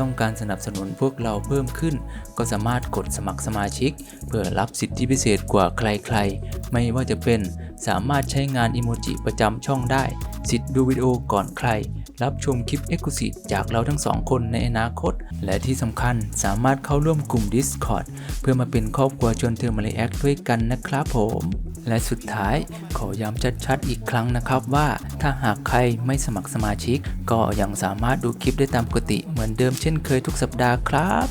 ต้องการสนับสนุนพวกเราเพิ่มขึ้น ก็สามารถกดสมัครสมาชิก เพื่อรับสิทธิพิเศษกว่าใครๆ ไม่ว่าจะเป็นสามารถใช้งานอิโมจิประจำช่องได้ สิทธิ์ดูวิดีโอก่อนใคร รับชมคลิปเอ็กซ์คลูซีฟจากเราทั้งสองคนในอนาคต และที่สำคัญสามารถเข้าร่วมกลุ่ม Discord เพื่อมาเป็นครอบครัวชวนเธอมาเลแอคด้วยกันนะครับผม และสุดท้ายขอย้ำชัดๆอีกครั้งนะครับว่าถ้าหากใครไม่สมัครสมาชิก ก็ยังสามารถดูคลิปได้ตามปกติเหมือนเดิมเช่นเคยทุกสัปดาห์ครับ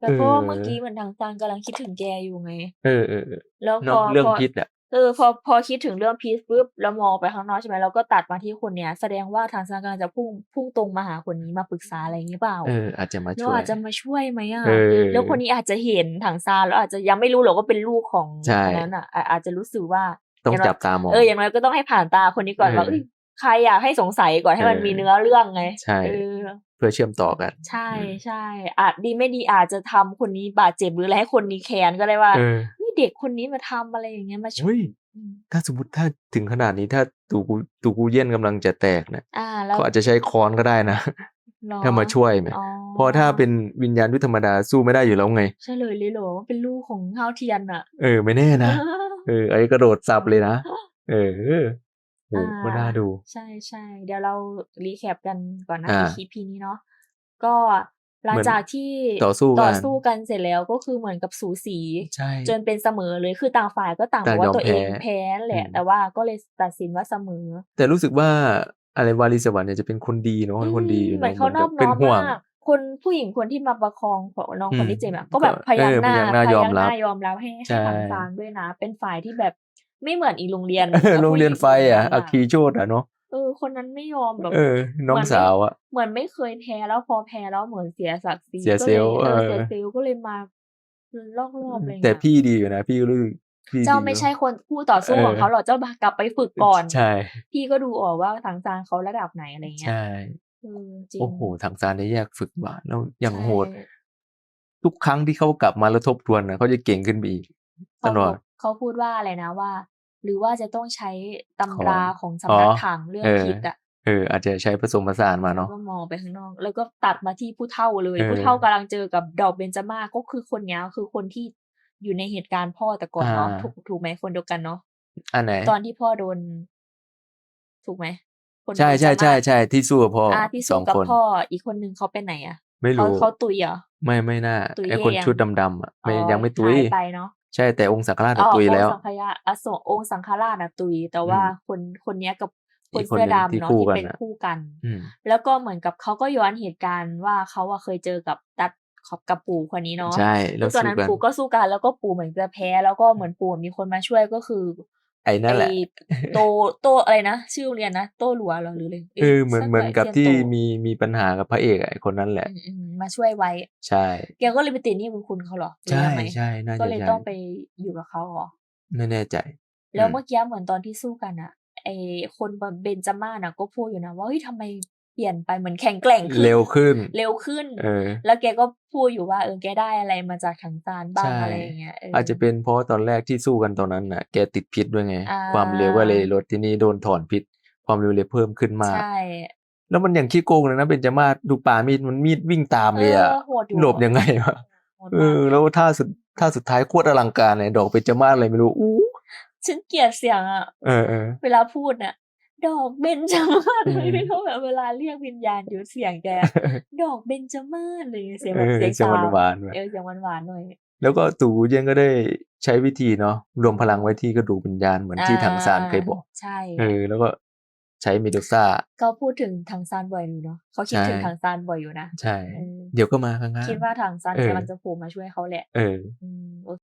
แล้วก็เออเมื่อกี้เหมือนทางซานกำลังคิดถึงแกอยู่ไง เออเออแล้วพนออกเรื่องพอพิษอะ เออพอพอคิดถึงเรื่องพีซปุ๊บแล้วมองไปข้างนอกใช่ไหมเราก็ตัดมาที่คนเนี้ยแสดงว่าทางซานกำลังจะพุ่งพุ่งตรงมาหาคนนี้มาปรึกษาอะไรอย่างนี้เปล่าเอออาจจะมาแล้วช่วยอาจจะมาช่วยไหมอะเออแล้วคนนี้อาจจะเห็นทางซานแล้วอาจจะยังไม่รู้หรอกว่าเป็นลูกของใช่คนนั้นอะอะ อาจจะรู้สึกว่าต้องย่าน้ยจับตามองเอออย่างน้อยก็ต้องให้ผ่านตาคนนี้ก่อนเออว่าเอ้ยใครอยากให้สงสัยก่อนให้มันเออมีเนื้อเรื่องไงใช่เออเพื่อเชื่อมต่อกัน ใช่อืมใช่อาจดีไม่ดีอาจจะทำคนนี้บาดเจ็บหรืออะไรให้คนนี้แค้นก็ได้ว่า เออเฮ้ยเด็กคนนี้มาทำอะไรอย่างเงี้ยมาช่วเฮ้ยยอืมถ้าสมมติถ้าถึงขนาดนี้ถ้าตูกูตูกูเย็นกำลังจะแตกเนี่ยอ่าแล้วเขาอาจจะใช้ค้อนก็ได้นะเนาะถ้ามาช่วยไหมอ๋อเพราะถ้าเป็นวิญญาณยุทธธรรมดาสู้ไม่ได้อยู่แล้วไงใช่เลยเลยเหรอว่าเป็นลูกของเฮาเทียนอะ เออไม่แน่นะเออไอ้กระโดดสับเลยนะเออโหอ่าก็น่าดู ใช่ใช่เดี๋ยวเรารีแคปกันก่อนนะอ่าในคลิปพีนี้เนาะก็ หลังเหมือนจากที่ต่อสู้กันต่อสู้กันเสร็จแล้วก็คือเหมือนกับสูสีใช่จนเป็นเสมอเลยคือต่างฝ่ายก็ต่างบต่าองกว่ายอมตัวเองแพ้แพ้แหละอืมแต่ว่าก็เลยตัดสินว่าเสมอ แต่รู้สึกว่าอะไรวาลีสวรรค์เนี่ยจะเป็นคนดีเนาะคนดีอยู่เหมืเนาะอนเขานอบเป็นน้อมห่วงมากคนผู้หญิงคนที่มาประคองของน้องอืมคนที่เจ็บอะก็แบบก็พยักหน้าเออพยักหน้ายอมรับพยักหน้ายอมรับให้ใช่ให้ทางซานด้วยนะ เป็นฝ่ายที่แบบไม่เหมือนอีโรงเรียนเออโรงเรียนไฟอะผู้หญิงอาคีโชดอะเนาะ เออ คนนั้นไม่ยอมแบบเออ น้องสาวอะเหมือนไม่เคยแพ้แล้วพอแพ้แล้วเหมือนเสียศักดิ์ศรีเสียก็เซลล์เออเออเสียเซลล์ก็เลยมาลอกรอบอะไรแต่เงี้ยพี่ดีอยู่นะพี่รู้สึกพี่เจ้าดีไม่อยู่ใช่คนคู่ต่อสู้เออของเขาหรอกเจ้ากลับไปฝึกก่อนใช่พี่ก็ดูออกว่าทางซานเขาระดับไหนอะไรเงี้ยใช่เออจริงโอ้โหทางซานได้แยกฝึกมาแล้วอย่างโหดใช่ทุกครั้งที่เขากลับมาแล้วทบทวนนะเขาจะเก่งขึ้นไปอีกตเขาลบออดกเขาพูดว่าอะไรนะว่า หรือว่าจะต้องใช้ตำราของสำนักอ๋อถังเรื่องเออพิษอะเอออาจจะใช้ผสมผสานมาเนาะก็มองไปข้างนอก แล้วก็ตัดมาที่ผู้เฒ่าเลยเออผู้เฒ่ากำลังเจอกับดอกเบญจมาศก็คือคนนี้คือคนที่อยู่ในเหตุการณ์พ่อแต่ก่อนเนาะอ่าถูกถูกไหมคนเดียวกันเนาะอันไหน ตอนที่พ่อโดน ถูกไหมคนใช่ใช่เบญจใช่มาศใช่ที่สู้กับพ่ออ่าที่สสู้องกับคนพ่ออีกคนนึงเขาไปไหนอะ ไม่เขารู้เขาตุยเหรอไม่ไม่น่าตุยไอคนเองชุดดำๆอะไม่อ๋อยังไม่ตุยหายไปเนาะ ใช่แต่องค์สังฆราชอ๋อะอตุยองแล้วค์สังฆราชอโศกองค์สังฆราชอะตุย แต่ว่าอืมคนคนเนี้ยกับคอีนกคนเสื้อหนึ่งที่ดำเนาะคู่ที่กันเป็นอะคู่กันอืมแล้วก็เหมือนกับเขาก็ย้อนเหตุการณ์ว่าเขาอะเคยเจอกับตัดขอบกับปู่คนนี้เนาะใช่แล้แล้ววตอนสู้นั้นกันปู่ก็สู้กันแล้วก็ปู่เหมือนจะแพ้ แล้วก็เหมือนปู่มีคนมาช่วยก็คือ ไอ้นั่นแหละโตโตอะไรนะชื่อโรงเรียนนะโตหลัวเหรอหรือเลยเออเหมือนเหมือนกับที่มีมีปัญหากับพระเอกอะไอ้คนนั้นแหละมาช่วยไว้ ใช่ แกก็เลยไปติดหนี่บุญคุณเขาเหรอหรือใช่ยังไงใช่น่าก็จะเลยใช่ต้องไปอยู่กับเขาเหรอ ไม่แน่ใจ แล้วอืมเมื่อกี้เหมือนตอนที่สู้กันอะไอคนเบนจาม่าน่ะก็พูดอยู่นะว่าเฮ้ยทำไม เปลี่ยนไปเหมือนแข็งแกร่งขึ้นเร็วขึ้น เร็วขึ้น เออ แล้วแกก็พูดอยู่ว่าเออแกได้อะไรมาจากถังซานบ้างใช่ อะไรอย่างเงี้ยเออออาจจะเป็นเพราะตอนแรกที่สู้กันตอนนั้นน่ะ แกติดพิษด้วยไง อ่าความเร็วก็เลยลดที่นี่โดนถอนพิษ ความเร็วเลยเพิ่มขึ้นมาก ใช่แล้วมันอย่างขี้โกงเลยนะเป็นจามาศดูป่ามีดมันมีดวิ่งตามเลยอะเออโหดอยู่หลบยังไงวะโหดเอมากอแล้วท่าสุดท่าสุดท้ายโคตรอลังการเลยดอกเป็นจามาศอะไรไม่รู้อู้ฉันเกลียดเสียงอะเออเออเวลาพูดน่ะ ดอกเบนจามาศอืมเลยเขาแบบเวลาเรียกวิญญาณอยู่เสียงแกดอกเบนจามาศเลยเสียงเอแบบอเสียงเสียงสาวหวานๆแบบเออเสียงหวานๆหน่อยแล้วก็ตู่เย็นก็ได้ใช้วิธีเนาะรวมพลังไว้ที่กระดูกวิญญาณเหมือนที่ทางซานเคยบอก ใช่เออแล้วก็ใช้เมดูซ่าก็พูดถึงทางซานบ่อยอยู่เนาะเขาคิดใช่ถึงทางซานบ่อยอยู่นะใช่เออเดี๋ยวก็มาข้างหน้าคิดว่าทางซานเออกำลังจะโผล่มาช่วยเขาแหละ เอออืมโอเค